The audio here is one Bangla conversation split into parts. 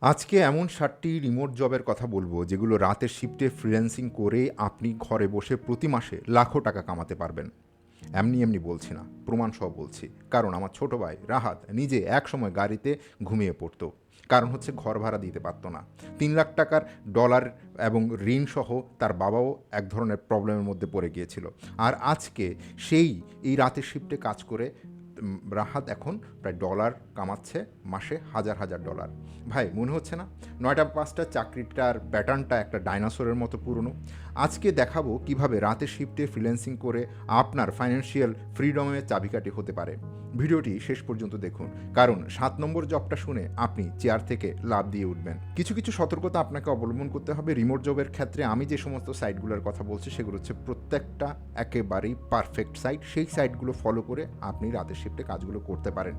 আজকে এমন সাতটি রিমোট জবের কথা বলব, যেগুলো রাতের শিফটে ফ্রিল্যান্সিং করে আপনি ঘরে বসে প্রতি মাসে লাখো টাকা কামাতে পারবেন। এমনি এমনি বলছি না, প্রমাণ সহ বলছি। কারণ আমার ছোট ভাই রাহাত নিজে এক সময় গাড়িতে ঘুমিয়ে পড়তো। কারণ হচ্ছে ঘর ভাড়া দিতে পারতো না। তিন লাখ টাকার ডলার এবং ঋণ সহ তার বাবাও এক ধরনের প্রবলেমের মধ্যে পড়ে গিয়েছিল। আর আজকে সেই এই রাতের শিফটে কাজ করে রাহাত এখন প্রায় ডলার কামাচ্ছে মাসে হাজার হাজার ডলার। ভাই, মনে হচ্ছে না? নয়টা পাঁচটা চাকরিটার প্যাটার্নটা একটা ডাইনোসরের মতো পুরনো। আজকে দেখাবো কীভাবে রাতের শিফটে ফ্রিল্যান্সিং করে আপনার ফাইন্যান্সিয়াল ফ্রিডমের চাবিকাঠি হতে পারে। ভিডিওটি শেষ পর্যন্ত দেখুন, কারণ সাত নম্বর জবটা শুনে আপনি চেয়ার থেকে লাভ দিয়ে উঠবেন। কিছু কিছু সতর্কতা আপনাকে অবলম্বন করতে হবে। রিমোট জবের ক্ষেত্রে আমি যে সমস্ত সাইটগুলোর কথা বলছি, সেগুলো হচ্ছে প্রত্যেকটা একেবারেই পারফেক্ট সাইট সেই সাইটগুলো ফলো করে আপনি রাতের শিফটে কাজগুলো করতে পারেন।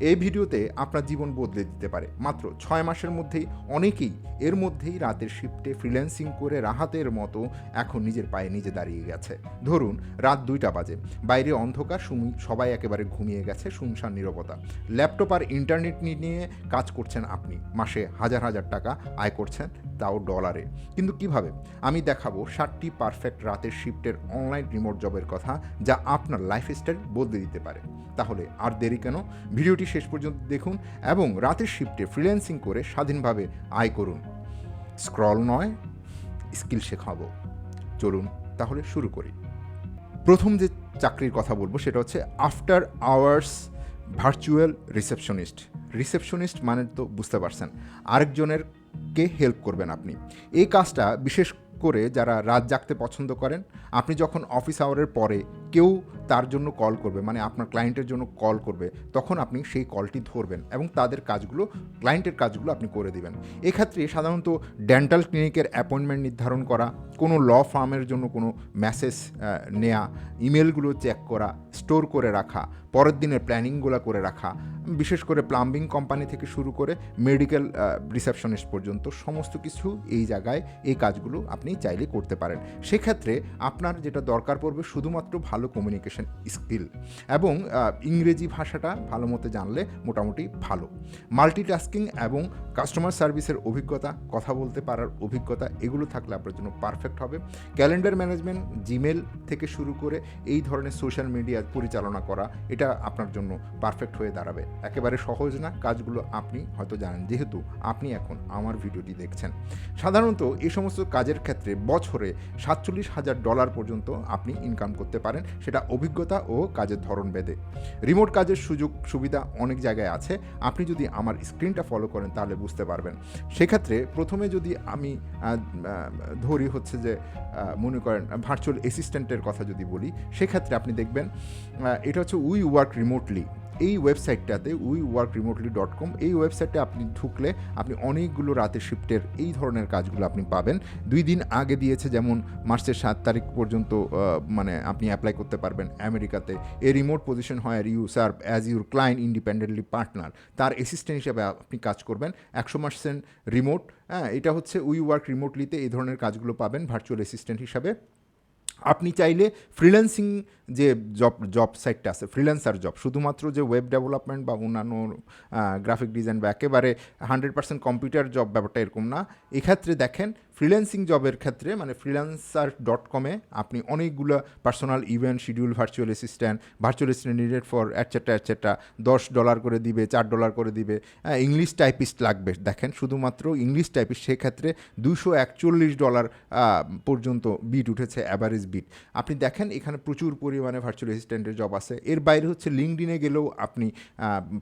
এই ভিডিওতে আপনার জীবন বদলে দিতে পারে। মাত্র ছয় মাসের মধ্যেই অনেকেই, এর মধ্যেই রাতের শিফটে ফ্রিল্যান্সিং করে রাহাতের মতো এখন নিজের পায়ে নিজে দাঁড়িয়ে গেছে। ধরুন, রাত দুইটা বাজে। বাইরে অন্ধকার সবাই একেবারে ঘুমিয়ে গেছে, শুনশান নিরবতা। ল্যাপটপ আর ইন্টারনেট নিয়ে কাজ করছেন আপনি। মাসে হাজার হাজার টাকা আয় করছেন, তাও ডলারে। কিন্তু কীভাবে? আমি দেখাবো ষাটটি পারফেক্ট রাতের শিফটের অনলাইন রিমোট জবের কথা, যা আপনার লাইফস্টাইল বদলে দিতে পারে। তাহলে আর দেরি কেন? ভিডিওটি শেষ পর্যন্ত দেখুন এবং রাতের শিফটে ফ্রিল্যান্সিং করে স্বাধীনভাবে আয় করুন। স্ক্রল নয় স্কিল শেখাবো। চলুন তাহলে শুরু করি। প্রথম যে চাকরির কথা বলব সেটা হচ্ছে after hours virtual receptionist receptionist মানে তো বুঝতে পারছেন আরেকজনের কে হেল্প করবেন আপনি। এই কাজটা বিশেষ করে যারা রাত জাগতে পছন্দ করেন, আপনি যখন অফিস আওয়ারের পরে কেউ তার জন্য কল করবে মানে আপনার ক্লায়েন্টের জন্য কল করবে, তখন আপনি সেই কলটি ধরবেন এবং তাদের কাজগুলো ক্লায়েন্টের কাজগুলো আপনি করে দেবেন। এক্ষেত্রে সাধারণত ডেন্টাল ক্লিনিকের অ্যাপয়েন্টমেন্ট নির্ধারণ করা, কোনো ল ফার্মের জন্য কোনো মেসেজ নেয়া ইমেলগুলো চেক করা স্টোর করে রাখা পরের দিনের প্ল্যানিংগুলো করে রাখা, বিশেষ করে প্লাম্বিং কোম্পানি থেকে শুরু করে মেডিকেল রিসেপশনিস্ট পর্যন্ত সমস্ত কিছু এই জায়গায় এই কাজগুলো আপনি চাইলে করতে পারেন। সেক্ষেত্রে আপনার যেটা দরকার পড়বে শুধুমাত্র ভালো কমিউনিকেশন স্কিল এবং ইংরেজি ভাষাটা ভালো মতো জানলে মোটামুটি ভালো। মাল্টিটাস্কিং এবং কাস্টমার সার্ভিসের অভিজ্ঞতা, কথা বলতে পারার অভিজ্ঞতা, এগুলো থাকলে আপনার জন্য পারফেক্ট হবে। ক্যালেন্ডার ম্যানেজমেন্ট জিমেল থেকে শুরু করে এই ধরনের সোশ্যাল মিডিয়া পরিচালনা করা, এটা আপনার জন্য পারফেক্ট হয়ে দাঁড়াবে। একেবারে সহজ না, কাজগুলো আপনি হয়তো জানেন। যেহেতু আপনি এখন আমার ভিডিওটি দেখছেন। সাধারণত এই সমস্ত কাজের ক্ষেত্রে বছরে সাতচল্লিশ হাজার ডলার পর্যন্ত আপনি ইনকাম করতে পারেন। সেটা অভিজ্ঞতা ও কাজের ধরন বেঁধে রিমোট কাজের সুযোগ সুবিধা অনেক জায়গায় আছে। আপনি যদি আমার স্ক্রিনটা ফলো করেন, তাহলে বুঝতে পারবেন। সেক্ষেত্রে প্রথমে যদি আমি ধরি হচ্ছে যে মনে করেন ভার্চুয়াল অ্যাসিস্ট্যান্টের কথা যদি বলি, সেক্ষেত্রে আপনি দেখবেন এটা হচ্ছে উই ওয়ার্ক রিমোটলি এই ওয়েবসাইটটাতে we work remotely dot com এই ওয়েবসাইটে আপনি ঢুকলে আপনি অনেকগুলো রাতের শিফটের এই ধরনের কাজগুলো আপনি পাবেন। দুই দিন আগে দিয়েছে, যেমন মার্চের সাত তারিখ পর্যন্ত মানে আপনি অ্যাপ্লাই করতে পারবেন আমেরিকাতে। এ রিমোট পজিশন হয় আর you serve as your client independently partner তার অ্যাসিস্ট্যান্ট হিসাবে আপনি কাজ করবেন। একশো পার্সেন্ট রিমোট হ্যাঁ এটা হচ্ছে উই ওয়ার্ক রিমোটলিতে এই ধরনের কাজগুলো পাবেন ভার্চুয়াল অ্যাসিস্ট্যান্ট হিসাবে। আপনি চাইলে ফ্রিল্যান্সিং যে জব জব সাইটটা আছে ফ্রিল্যান্সার জব শুধুমাত্র যে ওয়েব ডেভেলপমেন্ট বা অন্যান্য গ্রাফিক ডিজাইন বা একেবারে হান্ড্রেড পার্সেন্ট কম্পিউটার জব ব্যাপারটা এরকম না। এক্ষেত্রে দেখেন ফ্রিল্যান্সিং জবের ক্ষেত্রে মানে ফ্রিল্যান্সার ডট কমে আপনি অনেকগুলো personal event schedule virtual assistant virtual assistant needed for etcetera etcetera দশ ডলার করে দিবে চার ডলার করে দিবে হ্যাঁ, ইংলিশ টাইপিস্ট লাগবে। দেখেন শুধুমাত্র ইংলিশ টাইপিস্ট সেক্ষেত্রে দুশো একচল্লিশ ডলার পর্যন্ত বিট উঠেছে অ্যাভারেজ বিট আপনি দেখেন এখানে প্রচুর পরিমাণে ভার্চুয়াল অ্যাসিস্ট্যান্টের জব আছে। এর বাইরে হচ্ছে লিঙ্কডিনে গেলেও আপনি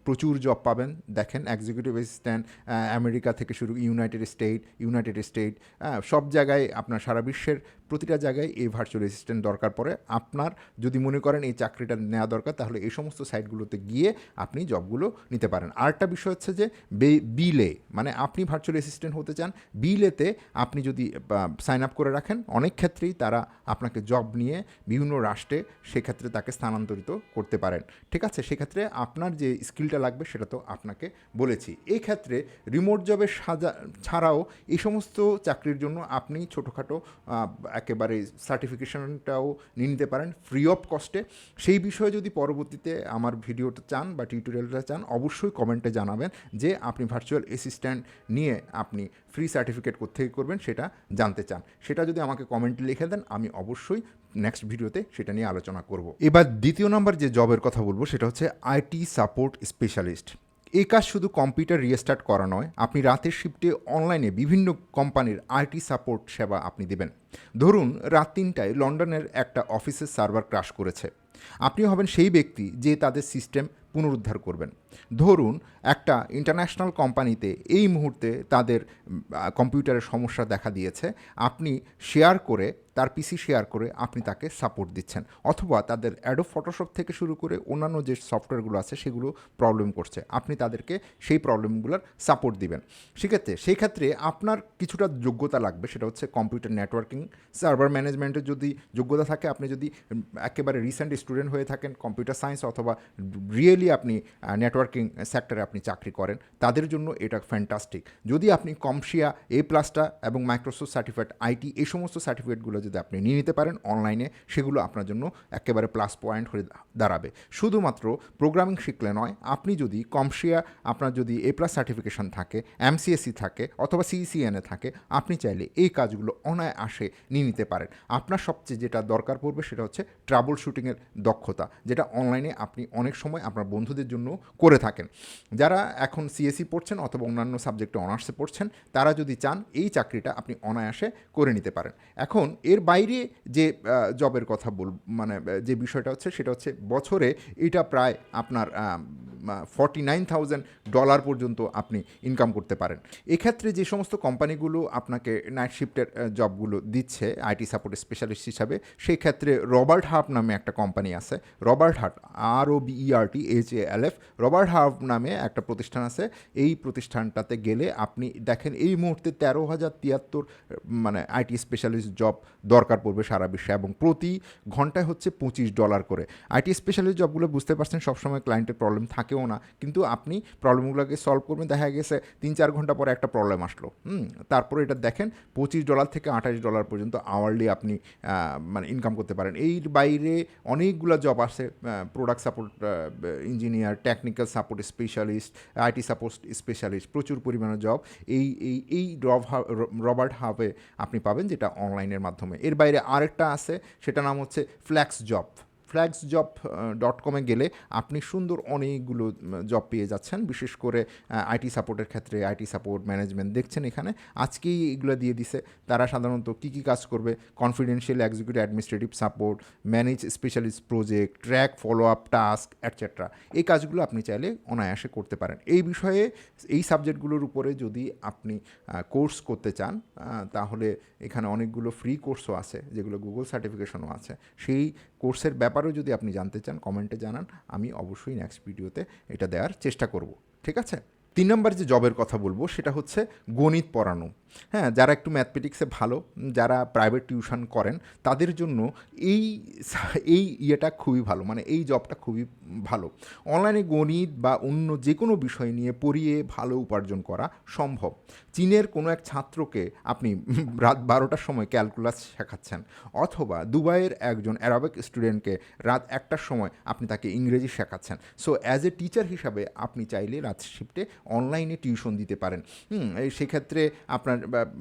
প্রচুর জব পাবেন। দেখেন এক্সিকিউটিভ অ্যাসিস্ট্যান্ট আমেরিকা থেকে শুরু ইউনাইটেড স্টেট ইউনাইটেড স্টেট সব জায়গায় আপনার সারা বিশ্বের প্রতিটা জায়গায় এই ভার্চুয়াল অ্যাসিস্ট্যান্ট দরকার পড়ে। আপনার যদি মনে করেন এই চাকরিটা নেওয়া দরকার, তাহলে এই সমস্ত সাইটগুলোতে গিয়ে আপনি জবগুলো নিতে পারেন। আরেকটা বিষয় হচ্ছে যে বিলে মানে আপনি ভার্চুয়াল অ্যাসিস্ট্যান্ট হতে চান, বিলেতে আপনি যদি সাইন আপ করে রাখেন, অনেক ক্ষেত্রেই তারা আপনাকে জব নিয়ে বিভিন্ন রাষ্ট্রে সেক্ষেত্রে তাকে স্থানান্তরিত করতে পারেন। ঠিক আছে? সেক্ষেত্রে আপনার যে স্কিলটা লাগবে, সেটা তো আপনাকে বলেছি। এই ক্ষেত্রে রিমোট জবের সাজা, ছাড়াও এই সমস্ত চাকরির চাকরির জন্য আপনি ছোটোখাটো একেবারে সার্টিফিকেশনটাও নিয়ে নিতে পারেন ফ্রি অফ কস্টে সেই বিষয়ে যদি পরবর্তীতে আমার ভিডিওটা চান বা টিউটোরিয়ালটা চান, অবশ্যই কমেন্টে জানাবেন যে আপনি ভার্চুয়াল অ্যাসিস্ট্যান্ট নিয়ে আপনি ফ্রি সার্টিফিকেট কোথেকে করবেন সেটা জানতে চান। সেটা যদি আমাকে কমেন্টে লিখে দেন, আমি অবশ্যই নেক্সট ভিডিওতে সেটা নিয়ে আলোচনা করব। এবার দ্বিতীয় নাম্বার যে জবের কথা বলব, সেটা হচ্ছে আইটি সাপোর্ট স্পেশালিস্ট এই কাজ শুধু কম্পিউটার রিস্টার্ট করা নয়, আপনি রাতের শিফটে অনলাইনে বিভিন্ন কোম্পানির আইটি সাপোর্ট সেবা আপনি দেবেন। ধরুন, রাত তিনটায় লন্ডনের একটা অফিসের সার্ভার ক্রাশ করেছে। আপনি হবেন সেই ব্যক্তি যে তাদের সিস্টেম পুনরুদ্ধার করবেন। ধরুন, একটা ইন্টারন্যাশনাল কোম্পানিতে এই মুহূর্তে তাদের কম্পিউটারের সমস্যা দেখা দিয়েছে। আপনি শেয়ার করে, তার পিসি শেয়ার করে আপনি তাকে সাপোর্ট দিচ্ছেন। অথবা তাদের অ্যাডো ফটোশপ থেকে শুরু করে অন্যান্য যে সফটওয়্যারগুলো আছে, সেগুলো প্রবলেম করছে। আপনি তাদেরকে সেই প্রবলেমগুলোর সাপোর্ট দিবেন। সেক্ষেত্রে সেই ক্ষেত্রে আপনার কিছুটা যোগ্যতা লাগবে, সেটা হচ্ছে কম্পিউটার নেটওয়ার্কিং সার্ভার ম্যানেজমেন্টের যদি যোগ্যতা থাকে, আপনি যদি একেবারে রিসেন্ট স্টুডেন্ট হয়ে থাকেন কম্পিউটার সায়েন্স অথবা রিয়েলি আপনি নেটওয়ার্কিং সেক্টরে আপনি চাকরি করেন, তাদের জন্য এটা ফ্যান্টাস্টিক যদি আপনি কমশিয়া এ প্লাসটা এবং মাইক্রোসফট সার্টিফিকেট আইটি এই সমস্ত সার্টিফিকেটগুলো যদি আপনি নিয়ে নিতে পারেন অনলাইনে সেগুলো আপনার জন্য একেবারে প্লাস পয়েন্ট হয়ে দাঁড়াবে। শুধুমাত্র প্রোগ্রামিং শিখলে নয়, আপনি যদি কমশিয়া আপনার যদি এ প্লাস সার্টিফিকেশন থাকে এমসিএসসি থাকে অথবা সিসিএনএ থাকে, আপনি চাইলে এই কাজগুলো অনায়াসে নিয়ে নিতে পারেন। আপনার সবচেয়ে যেটা দরকার পড়বে সেটা হচ্ছে ট্রাবল শুটিংয়ের দক্ষতা, যেটা অনলাইনে আপনি অনেক সময় আপনার বন্ধুদের জন্য করে থাকেন। যারা এখন সিএসসি পড়ছেন অথবা অন্যান্য সাবজেক্টে অনার্সে পড়ছেন, তারা যদি চান, এই চাকরিটা আপনি অনায়াসে করে নিতে পারেন। এখন এর বাইরে যে জবের কথা বল মানে যে বিষয়টা হচ্ছে, সেটা হচ্ছে বছরে এটা প্রায় আপনার ফর্টি নাইন থাউজেন্ড ডলার পর্যন্ত আপনি ইনকাম করতে পারেন। এক্ষেত্রে যে সমস্ত কোম্পানিগুলো আপনাকে নাইট শিফটের জবগুলো দিচ্ছে আইটি সাপোর্ট স্পেশালিস্ট হিসাবে সেই ক্ষেত্রে রবার্ট হাব নামে একটা কোম্পানি আছে। Robert Half R O BERT H A L F Robert Half নামে একটা প্রতিষ্ঠান আছে। এই প্রতিষ্ঠানটাতে গেলে আপনি দেখেন এই মুহূর্তে তেরো হাজার তিয়াত্তর মানে আইটি স্পেশালিস্ট জব দরকার পড়বে সারা বিশ্বে এবং প্রতি ঘন্টায় হচ্ছে পঁচিশ ডলার করে। আইটি স্পেশালিস্ট জবগুলো বুঝতে পারছেন, সবসময় ক্লায়েন্টের প্রবলেম থাকেও না। কিন্তু আপনি প্রবলেমগুলোকে সলভ করবেন, দেখা গেছে তিন চার ঘণ্টা পরে একটা প্রবলেম আসলো। তারপরে এটা দেখেন, পঁচিশ ডলার থেকে আঠাশ ডলার পর্যন্ত আওয়ারলি আপনি মানে ইনকাম করতে পারেন। এই বাইরে অনেকগুলো জব আছে product support engineer technical support specialist IT support specialist প্রচুর পরিমাণে জব এই এই এই রব রবার্ট হাবে আপনি পাবেন যেটা অনলাইনের মাধ্যমে। এর বাইরে আরেকটা আছে সেটা নাম হচ্ছে flex job flex job dot কমে গেলে আপনি সুন্দর অনেকগুলো জব পেয়ে যাচ্ছেন। বিশেষ করে আইটি সাপোর্টের ক্ষেত্রে আইটি সাপোর্ট ম্যানেজমেন্ট দেখছেন এখানে। আজকেই এগুলো দিয়ে দিছে। তারা সাধারণত কী কী কাজ করবে? Confidential executive administrative support manage specialist project track follow up task etcetera এই কাজগুলো আপনি চাইলে অনায়াসে করতে পারেন। এই বিষয়ে, এই সাবজেক্টগুলোর উপরে যদি আপনি কোর্স করতে চান তাহলে এখানে অনেকগুলো ফ্রি কোর্সও আছে, যেগুলো গুগল সার্টিফিকেশনও আছে। সেই কোর্সের ব্যাপারেও যদি আপনি জানতে চান কমেন্টে জানান। আমি অবশ্যই নেক্সট ভিডিওতে এটা দেওয়ার চেষ্টা করব। ঠিক আছে? তিন নম্বর যে জবের কথা বলব, সেটা হচ্ছে গণিত পড়ানো। হ্যাঁ যারা একটু ম্যাথমেটিক্সে ভালো, যারা প্রাইভেট টিউশন করেন, তাদের জন্য এই এই ইয়েটা খুবই ভালো মানে এই জবটা খুবই ভালো। অনলাইনে গণিত বা অন্য যে কোনো বিষয় নিয়ে পড়িয়ে ভালো উপার্জন করা সম্ভব। চীনের কোনো এক ছাত্রকে আপনি রাত বারোটার সময় ক্যালকুলাস শেখাচ্ছেন, অথবা দুবাইয়ের একজন অ্যারাবিক স্টুডেন্টকে রাত একটার সময় আপনি তাকে ইংরেজি শেখাচ্ছেন। সো অ্যাজ এ টিচার হিসাবে আপনি চাইলে রাত শিফটে অনলাইনে টিউশন দিতে পারেন। হুম, এই সেক্ষেত্রে আপনার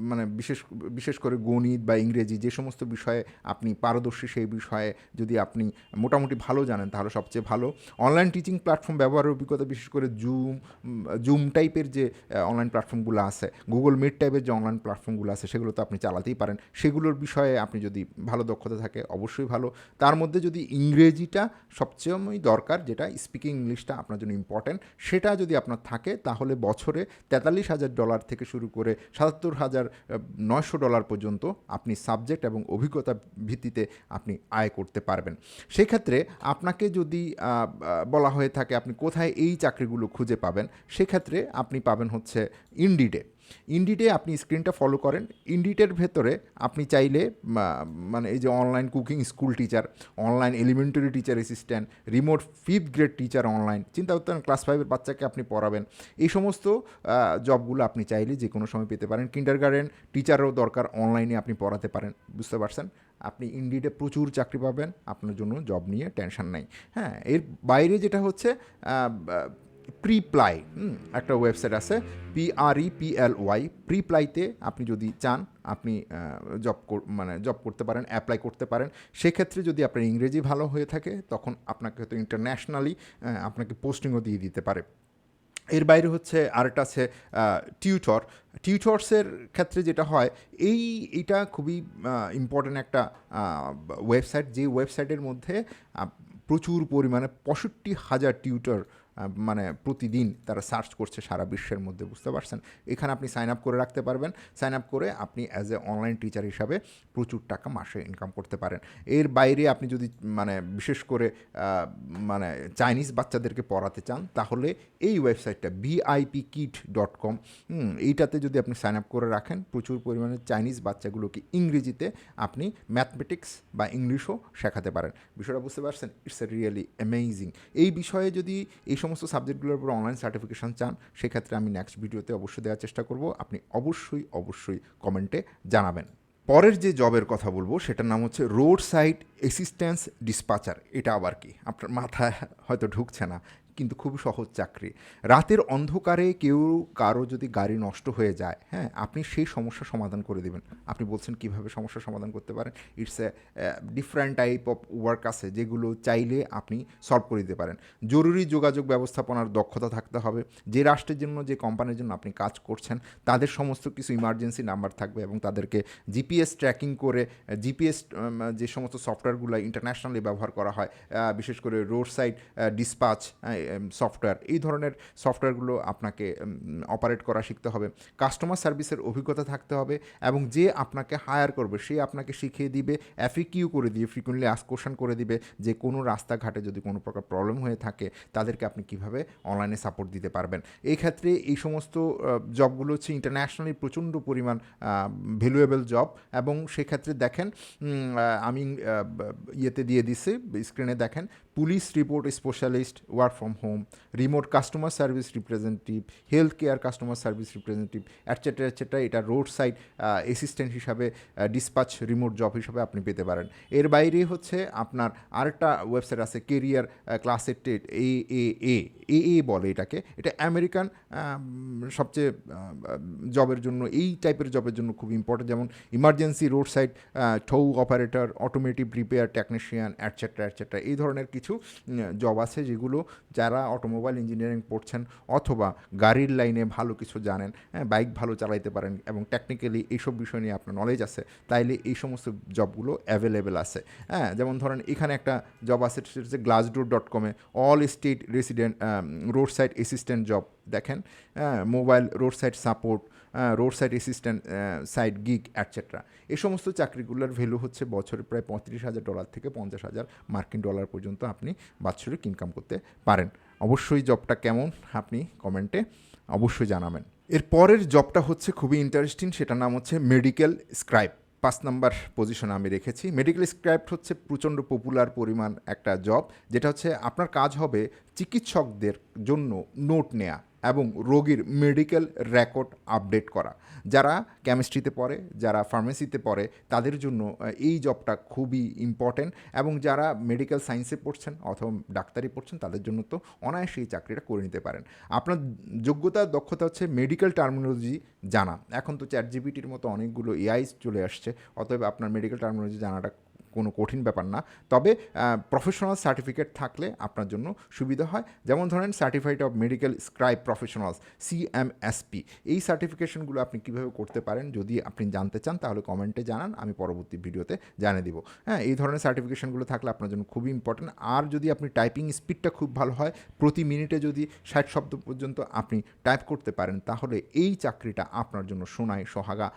মানে বিশেষ বিশেষ করে গণিত বা ইংরেজি যে সমস্ত বিষয়ে আপনি পারদর্শী সেই বিষয়ে যদি আপনি মোটামুটি ভালো জানেন, তাহলে সবচেয়ে ভালো। অনলাইন টিচিং প্ল্যাটফর্ম ব্যবহারের অভিজ্ঞতা, বিশেষ করে জুম জুম টাইপের যে অনলাইন প্ল্যাটফর্মগুলো আছে গুগল মিট টাইপের যে অনলাইন প্ল্যাটফর্মগুলো আছে, সেগুলো তো আপনি চালাতেই পারেন। সেগুলোর বিষয়ে আপনি যদি ভালো দক্ষতা থাকে, অবশ্যই ভালো। তার মধ্যে যদি ইংরেজিটা সবচেয়ে দরকার, যেটা স্পিকিং ইংলিশটা আপনার জন্য ইম্পর্ট্যান্ট সেটা যদি আপনার থাকে, তাহলে বছরে তেতাল্লিশ হাজার ডলার থেকে শুরু করে সাতাত্তর হাজার নয়শো ডলার পর্যন্ত আপনি সাবজেক্ট এবং অভিজ্ঞতা ভিত্তিতে আপনি আয় করতে পারবেন। সেক্ষেত্রে আপনাকে যদি বলা হয়ে থাকে আপনি কোথায় এই চাকরিগুলো খুঁজে পাবেন, সেক্ষেত্রে আপনি পাবেন হচ্ছে ইন্ডিডে ইন্ডিটে আপনি স্ক্রিনটা ফলো করেন। ইন্ডিটের ভেতরে আপনি চাইলে মানে এই যে online cooking school teacher online elementary teacher assistant remote fifth grade teacher online চিন্তা করতে পারেন ক্লাস ফাইভের বাচ্চাকে আপনি পড়াবেন। এই সমস্ত জবগুলো আপনি চাইলে যে কোনো সময় পেতে পারেন। কিন্ডার গার্ডেন টিচারও দরকার অনলাইনে আপনি পড়াতে পারেন। বুঝতে পারছেন? আপনি ইন্ডিডে প্রচুর চাকরি পাবেন। আপনার জন্য জব নিয়ে টেনশন নাই। হ্যাঁ এর বাইরে যেটা হচ্ছে প্রিপ্লাই একটা ওয়েবসাইট আছে পিআরই পিএল ওয়াই প্রিপ্লাইতে আপনি যদি চান, আপনি জব মানে জব করতে পারেন অ্যাপ্লাই করতে পারেন, সেক্ষেত্রে যদি আপনার ইংরেজি ভালো হয়ে থাকে, তখন আপনাকে হয়তো ইন্টারন্যাশনালি আপনাকে পোস্টিংও দিয়ে দিতে পারে। এর বাইরে হচ্ছে আরেকটা আছে টিউটর টিউটর্সের ক্ষেত্রে যেটা হয়, এই এটা খুবই ইম্পর্ট্যান্ট একটা ওয়েবসাইট যে ওয়েবসাইটের মধ্যে প্রচুর পরিমাণে পঁয়ষট্টি হাজার টিউটর মানে প্রতিদিন তারা সার্চ করছে সারা বিশ্বের মধ্যে, বুঝতে পারছেন? এখানে আপনি সাইন আপ করে রাখতে পারবেন। সাইন আপ করে আপনি অ্যাজ এ অনলাইন টিচার হিসাবে প্রচুর টাকা মাসে ইনকাম করতে পারেন। এর বাইরে আপনি যদি মানে বিশেষ করে মানে চাইনিজ বাচ্চাদেরকে পড়াতে চান, তাহলে এই ওয়েবসাইটটা বিআইপি কিট ডট কম এইটাতে যদি আপনি সাইন আপ করে রাখেন, প্রচুর পরিমাণে চাইনিজ বাচ্চাগুলোকে ইংরেজিতে আপনি ম্যাথমেটিক্স বা ইংলিশও শেখাতে পারেন। বিষয়টা বুঝতে পারছেন? ইটস এ রিয়েলি অ্যামেজিং এই বিষয়ে যদি এই সমস্ত সাবজেক্টগুলোর উপর অনলাইন সার্টিফিকেশান চান, সেক্ষেত্রে আমি নেক্সট ভিডিওতে অবশ্যই দেওয়ার চেষ্টা করব। আপনি অবশ্যই অবশ্যই কমেন্টে জানাবেন। পরের যে জবের কথা বলব, সেটার নাম হচ্ছে রোড সাইড অ্যাসিস্ট্যান্স ডিসপাচার এটা আবার কি? আপনার মাথায় হয়তো ঢুকছে না। কিন্তু খুব সহজ চাকরি। রাতের অন্ধকারে কেউ কারও যদি গাড়ি নষ্ট হয়ে যায় হ্যাঁ আপনি সেই সমস্যা সমাধান করে দেবেন। আপনি বলছেন কীভাবে সমস্যা সমাধান করতে পারেন? It's a different type of work আছে যেগুলো চাইলে আপনি সলভ করে দিতে পারেন। জরুরি যোগাযোগ ব্যবস্থাপনার দক্ষতা থাকতে হবে। যে রাষ্ট্রের জন্য, যে কোম্পানির জন্য আপনি কাজ করছেন, তাদের সমস্ত কিছু ইমার্জেন্সি নাম্বার থাকবে এবং তাদেরকে জিপিএস ট্র্যাকিং করে জিপিএস যে সমস্ত সফটওয়্যারগুলো ইন্টারন্যাশনালি ব্যবহার করা হয় বিশেষ করে রোড সাইড ডিসপাচ সফটওয়্যার এই ধরনের সফটওয়্যারগুলো আপনাকে অপারেট করা শিখতে হবে। কাস্টমার সার্ভিসের অভিজ্ঞতা থাকতে হবে এবং যে আপনাকে হায়ার করবে, সে আপনাকে শিখিয়ে দিবে অ্যাফিকিউ করে দিয়ে ফ্রিকুয়েন্টলি আস করে দিবে যে কোনো রাস্তাঘাটে যদি কোনো প্রকার প্রবলেম হয়ে থাকে, তাদেরকে আপনি কীভাবে অনলাইনে সাপোর্ট দিতে পারবেন। এই ক্ষেত্রে এই সমস্ত জবগুলো হচ্ছে ইন্টারন্যাশনালি প্রচণ্ড পরিমাণ ভ্যালুয়েবল জব এবং সেক্ষেত্রে দেখেন আমি ইয়েতে দিয়ে দিছি স্ক্রিনে দেখেন police report specialist, work from home, remote customer service representative health care customer service representative etcetera etcetera এটা রোড সাইড অ্যাসিস্ট্যান্ট হিসাবে ডিসপাচ রিমোট জব হিসাবে আপনি পেতে পারেন। এর বাইরে হচ্ছে আপনার আরেকটা ওয়েবসাইট আছে কেরিয়ার ক্লাসের টেট এ এ এ এ এ বলে এটাকে। এটা আমেরিকান সবচেয়ে জবের জন্য, এই টাইপের জবের জন্য খুব ইম্পর্টেন্ট যেমন emergency road side tow operator automotive repair technician etcetera etcetera এই ধরনের কিছু জব আছে যেগুলো যারা অটোমোবাইল ইঞ্জিনিয়ারিং পড়ছেন অথবা গাড়ির লাইনে ভালো কিছু জানেন হ্যাঁ বাইক ভালো চালাইতে পারেন এবং টেকনিক্যালি এইসব বিষয় নিয়ে আপনার নলেজ আছে, তাইলে এই সমস্ত জবগুলো অ্যাভেলেবেল আছে। হ্যাঁ যেমন ধরেন এখানে একটা জব আছে, সেটা হচ্ছে গ্লাসডোর ডট কমে Allstate resident road side assistant job দেখেন হ্যাঁ mobile road side support road side assistant side gig etcetera এই সমস্ত চাকরিগুলোর ভ্যালু হচ্ছে বছরে প্রায় পঁয়ত্রিশ হাজার ডলার থেকে পঞ্চাশ হাজার মার্কিন ডলার পর্যন্ত আপনি বাৎসরিক ইনকাম করতে পারেন। অবশ্যই জবটা কেমন আপনি কমেন্টে অবশ্যই জানাবেন। এর পরের জবটা হচ্ছে খুবই ইন্টারেস্টিং সেটার নাম হচ্ছে মেডিকেল স্ক্রাইব পাঁচ নাম্বার পজিশনে আমি রেখেছি। মেডিকেল স্ক্রাইব হচ্ছে প্রচণ্ড পপুলার পরিমাণ একটা জব যেটা হচ্ছে আপনার কাজ হবে চিকিৎসকদের জন্য নোট নেয়া। এবং রোগীর মেডিকেল রেকর্ড আপডেট করা। যারা কেমিস্ট্রিতে পড়ে, যারা ফার্মেসিতে পড়ে, তাদের জন্য এই জবটা খুবই ইম্পর্ট্যান্ট এবং যারা মেডিকেল সায়েন্সে পড়ছেন অথবা ডাক্তারি পড়ছেন, তাদের জন্য তো অনায়াসে এই চাকরিটা করে নিতে পারেন। আপনার যোগ্যতা, দক্ষতা হচ্ছে মেডিকেল টার্মিনোলজি জানা। এখন তো চ্যাট জিবিটির মতো অনেকগুলো এআই চলে আসছে, অতএব আপনার মেডিকেল টার্মিনোলজি জানাটা কোনো কঠিন ব্যাপার না। তবে প্রফেশনাল সার্টিফিকেট থাকলে আপনার জন্য সুবিধা হয়। যেমন ধরেন certified of medical scribe professionals CMSP এই সার্টিফিকেশনগুলো আপনি কীভাবে করতে পারেন যদি আপনি জানতে চান, তাহলে কমেন্টে জানান, আমি পরবর্তী ভিডিওতে জানিয়ে দিব। হ্যাঁ এই ধরনের সার্টিফিকেশনগুলো থাকলে আপনার জন্য খুবই ইম্পর্টেন্ট আর যদি আপনি টাইপিং স্পিডটা খুব ভালো হয়, প্রতি মিনিটে যদি ষাট শব্দ পর্যন্ত আপনি টাইপ করতে পারেন, তাহলে এই চাকরিটা আপনার জন্য সোনায় সোহাগা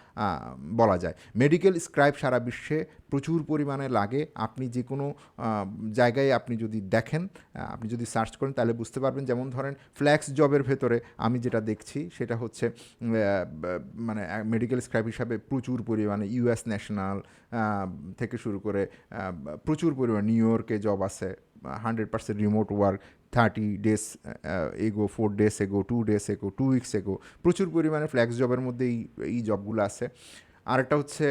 বলা যায়। মেডিকেল স্ক্রাইব সারা বিশ্বে প্রচুর পরিমাণে লাগে। আপনি যে কোনো জায়গায় আপনি যদি দেখেন আপনি যদি সার্চ করেন, তাহলে বুঝতে পারবেন যেমন ধরেন ফ্ল্যাক্স জবের ভেতরে আমি যেটা দেখছি, সেটা হচ্ছে মানে মেডিকেল স্ক্রাইব হিসাবে প্রচুর পরিমাণে ইউএস ন্যাশনাল থেকে শুরু করে প্রচুর পরিমাণে নিউ ইয়র্কে জব আছে hundred percent remote work thirty days ago four days ago two days ago two weeks ago প্রচুর পরিমাণে ফ্ল্যাক্স জবের মধ্যে এই এই জবগুলো আছে। আরেকটা হচ্ছে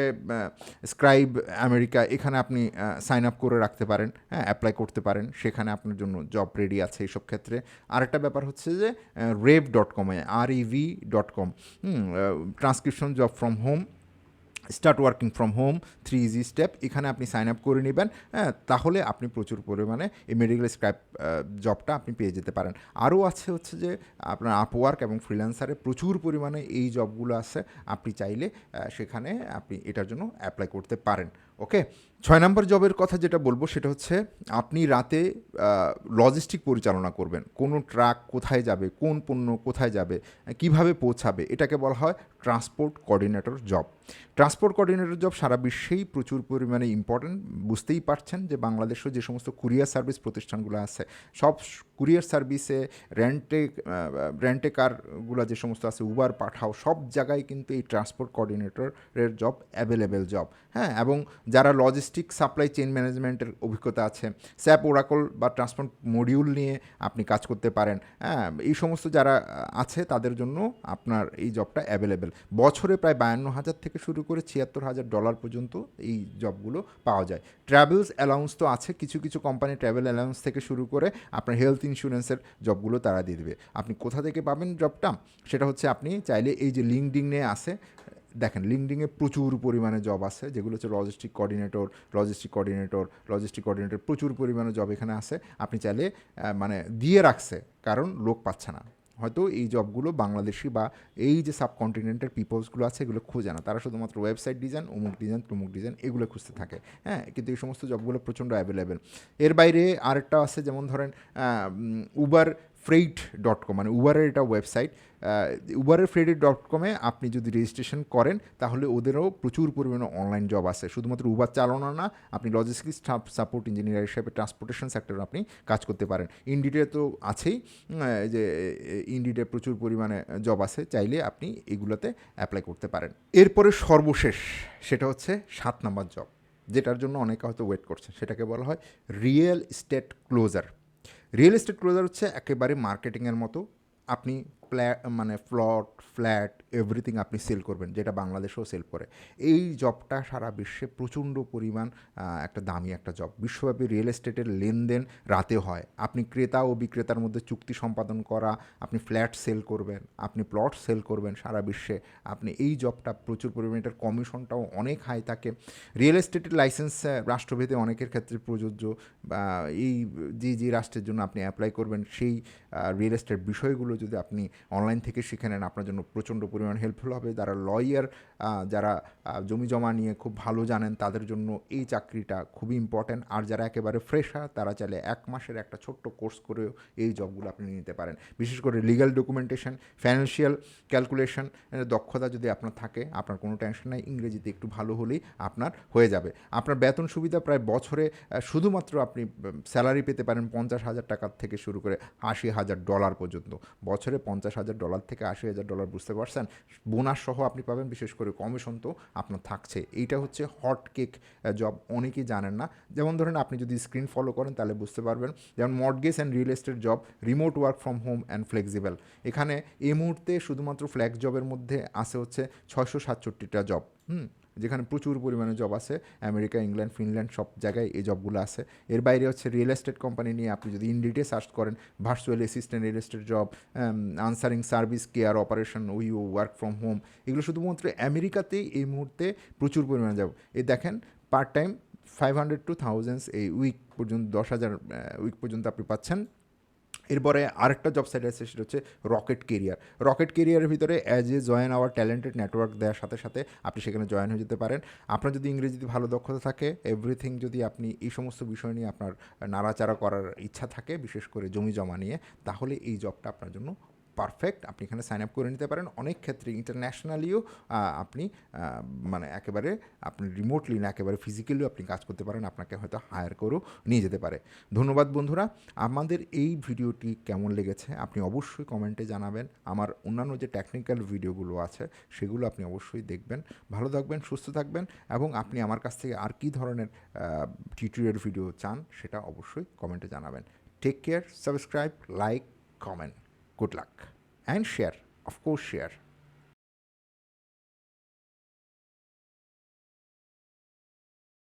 স্ক্রাইব আমেরিকা এখানে আপনি সাইন আপ করে রাখতে পারেন হ্যাঁ অ্যাপ্লাই করতে পারেন, সেখানে আপনার জন্য জব রেডি আছে এইসব ক্ষেত্রে। আরেকটা ব্যাপার হচ্ছে যে রেভ ডট কমে আর EV dot com transcription job from home start working from home three easy step এখানে আপনি সাইন আপ করে নেবেন হ্যাঁ তাহলে আপনি প্রচুর পরিমাণে এই মেডিকেল স্ক্রাইব জবটা আপনি পেয়ে যেতে পারেন। আরও আছে হচ্ছে যে, আপনার আপওয়ার্ক এবং ফ্রিল্যান্সারে প্রচুর পরিমাণে এই জবগুলো আছে, আপনি চাইলে সেখানে আপনি এটার জন্য অ্যাপ্লাই করতে পারেন ওকে ছয় নম্বর জবের কথা যেটা বলব সেটা হচ্ছে আপনি রাতে লজিস্টিক পরিচালনা করবেন। কোনো ট্রাক কোথায় যাবে, কোন পণ্য কোথায় যাবে, কীভাবে পৌঁছাবে, এটাকে বলা হয় transport coordinator job transport coordinator job সারা বিশ্বেই প্রচুর পরিমাণে ইম্পর্ট্যান্ট বুঝতেই পারছেন যে বাংলাদেশেও যে সমস্ত কুরিয়ার সার্ভিস প্রতিষ্ঠানগুলো আছে, সব কুরিয়ার সার্ভিসে রেন্টে রেন্টে কারগুলো যে সমস্ত আছে উবার পাঠাও, সব জায়গায় কিন্তু এই ট্রান্সপোর্ট কোঅর্ডিনেটরের জব অ্যাভেলেবেল জব হ্যাঁ এবং যারা লজিস্টিক সাপ্লাই চেইন ম্যানেজমেন্টের অভিজ্ঞতা আছে। স্যাপ ওরাকল বা ট্রান্সপোর্ট মডিউল নিয়ে আপনি কাজ করতে পারেন। হ্যাঁ এই সমস্ত যারা আছে তাদের জন্য আপনার এই জবটা অ্যাভেলেবেল বছরে প্রায় বায়ান্ন হাজার থেকে শুরু করে ছিয়াত্তর হাজার ডলার পর্যন্ত এই জবগুলো পাওয়া যায়। ট্রাভেলস অ্যালাউন্স তো আছে, কিছু কিছু কোম্পানি ট্রাভেল অ্যালাউন্স থেকে শুরু করে আপনার হেলথ ইন্স্যুরেন্সের জবগুলো তারা দিয়ে দেবে। আপনি কোথা থেকে পাবেন জবটা সেটা হচ্ছে আপনি চাইলে এই যে লিঙ্কডিংয়ে আছে দেখেন লিঙ্কডিংয়ে প্রচুর পরিমাণে জব আছে, যেগুলো হচ্ছে logistic coordinator logistic coordinator logistic coordinator প্রচুর পরিমাণে জব এখানে আছে। আপনি চাইলে মানে দিয়ে রাখছে, কারণ লোক পাচ্ছে না। হয়তো এই জবগুলো বাংলাদেশি বা এই যে সাবকন্টিনেন্টের পিপলসগুলো আছে, এগুলো খুঁজে না। তারা শুধুমাত্র ওয়েবসাইট ডিজাইন অমুক ডিজাইন তমুক ডিজাইন এগুলো খুঁজতে থাকে। হ্যাঁ কিন্তু এই সমস্ত জবগুলো প্রচণ্ড অ্যাভেলেবেল এর বাইরে আরেকটা আছে, যেমন ধরেন উবার ফ্রেইট ডট কম মানে উবারের এটা ওয়েবসাইট উবারের ফ্রেইট ডট কমে আপনি যদি রেজিস্ট্রেশন করেন, তাহলে ওদেরও প্রচুর পরিমাণে অনলাইন জব আছে শুধুমাত্র উবার চালানো না, আপনি লজিস্টিক্স সাপোর্ট ইঞ্জিনিয়ার হিসেবে ট্রান্সপোর্টেশন সেক্টরে আপনি কাজ করতে পারেন। ইন্ডিডে তো আছেই যে ইন্ডিডে প্রচুর পরিমাণে জব আছে চাইলে আপনি এগুলোতে অ্যাপ্লাই করতে পারেন। এরপরে সর্বশেষ, সেটা হচ্ছে সাত নাম্বার জব যেটার জন্য অনেকে হয়তো ওয়েট করছে। সেটাকে বলা হয় real state closer real estate closer হচ্ছে একেবারে মার্কেটিংয়ের মতো। আপনি প্ল্যা মানে প্লট ফ্ল্যাট এভরিথিং আপনি সেল করবেন, যেটা বাংলাদেশেও সেল করে। এই জবটা সারা বিশ্বে প্রচণ্ড পরিমাণ একটা দামি একটা জব বিশ্বব্যাপী রিয়েল এস্টেটের লেনদেন রাতে হয়। আপনি ক্রেতা ও বিক্রেতার মধ্যে চুক্তি সম্পাদন করা, আপনি ফ্ল্যাট সেল করবেন, আপনি প্লট সেল করবেন সারা বিশ্বে। আপনি এই জবটা প্রচুর পরিমাণে, এটার কমিশনটাও অনেক হাই থাকে। রিয়েল এস্টেটের লাইসেন্স রাষ্ট্রভেদে অনেকের ক্ষেত্রে প্রযোজ্য, বা, এই, যে যে রাষ্ট্রের জন্য আপনি অ্যাপ্লাই করবেন, সেই রিয়েল এস্টেট বিষয়গুলো যদি আপনি অনলাইন থেকে শিখে নেন, আপনার জন্য প্রচণ্ড পরিমাণ হেল্পফুল হবে যারা লয়ার যারা জমি জমা নিয়ে খুব ভালো জানেন, তাদের জন্য এই চাকরিটা খুবই ইম্পর্ট্যান্ট আর যারা একেবারে ফ্রেশার তারা চাইলে এক মাসের একটা ছোট্ট কোর্স করেও এই জবগুলো আপনি নিতে পারেন। বিশেষ করে লিগ্যাল ডকুমেন্টেশন ফাইন্যান্সিয়াল ক্যালকুলেশন দক্ষতা যদি আপনার থাকে, আপনার কোনো টেনশন নাই, ইংরেজিতে একটু ভালো হলেই আপনার হয়ে যাবে। আপনার বেতন সুবিধা প্রায় বছরে শুধুমাত্র আপনি স্যালারি পেতে পারেন পঞ্চাশ হাজার টাকার থেকে শুরু করে আশি হাজার ডলার পর্যন্ত। বছরে পঞ্চাশ হাজার ডলার থেকে আশি হাজার ডলার বুঝতে পারছেন? বোনাস সহ আপনি পাবেন, বিশেষ করে কমিশন তো আপনার থাকছে। এইটা হচ্ছে হট কেক জব অনেকেই জানেন না। যেমন ধরেন আপনি যদি স্ক্রিন ফলো করেন তাহলে বুঝতে পারবেন। যেমন mortgage and real estate job remote work from home and flexible এখানে এই মুহূর্তে শুধুমাত্র ফ্ল্যাগ জবের মধ্যে আছে হচ্ছে ছয়শো সাতষট্টিটা জব হুম? যেখানে প্রচুর পরিমাণে জব আছে, আমেরিকা, ইংল্যান্ড, ফিনল্যান্ড সব জায়গায় এই জবগুলো আছে। এর বাইরে হচ্ছে রিয়েল এস্টেট কোম্পানি নিয়ে আপনি যদি ইনডিটে সার্চ করেন virtual assistant real estate job answering service care operation we work from home এগুলো শুধুমাত্র আমেরিকাতেই এই মুহূর্তে প্রচুর পরিমাণে জব এই দেখেন part time five hundred to thousands এই উইক পর্যন্ত, দশ হাজার উইক পর্যন্ত আপনি পাচ্ছেন। এরপরে আরেকটা জব সাইট আছে, সেটা হচ্ছে রকেট কেরিয়ার রকেট কেরিয়ারের ভিতরে as a join our talented network দেওয়ার সাথে সাথে আপনি সেখানে জয়েন হয়ে যেতে পারেন। আপনার যদি ইংরেজিতে ভালো দক্ষতা থাকে এভরিথিং যদি আপনি এই সমস্ত বিষয় নিয়ে আপনার নাড়াচাড়া করার ইচ্ছা থাকে, বিশেষ করে জমি জমা নিয়ে, তাহলে এই জবটা আপনার জন্য পারফেক্ট আপনি এখানে সাইন আপ করে নিতে পারেন। অনেক ক্ষেত্রে ইন্টারন্যাশনালিও আপনি মানে একেবারে আপনি রিমোটলি না, একেবারে ফিজিক্যালিও আপনি কাজ করতে পারেন। আপনাকে হয়তো হায়ার করেও নিয়ে যেতে পারে। ধন্যবাদ বন্ধুরা। আমাদের এই ভিডিওটি কেমন লেগেছে আপনি অবশ্যই কমেন্টে জানাবেন। আমার অন্যান্য যে টেকনিক্যাল ভিডিওগুলো আছে, সেগুলো আপনি অবশ্যই দেখবেন। ভালো থাকবেন, সুস্থ থাকবেন এবং আপনি আমার কাছ থেকে আর কী ধরনের টিউটোরিয়াল ভিডিও চান, সেটা অবশ্যই কমেন্টে জানাবেন। Take care subscribe like comment good luck and share of course share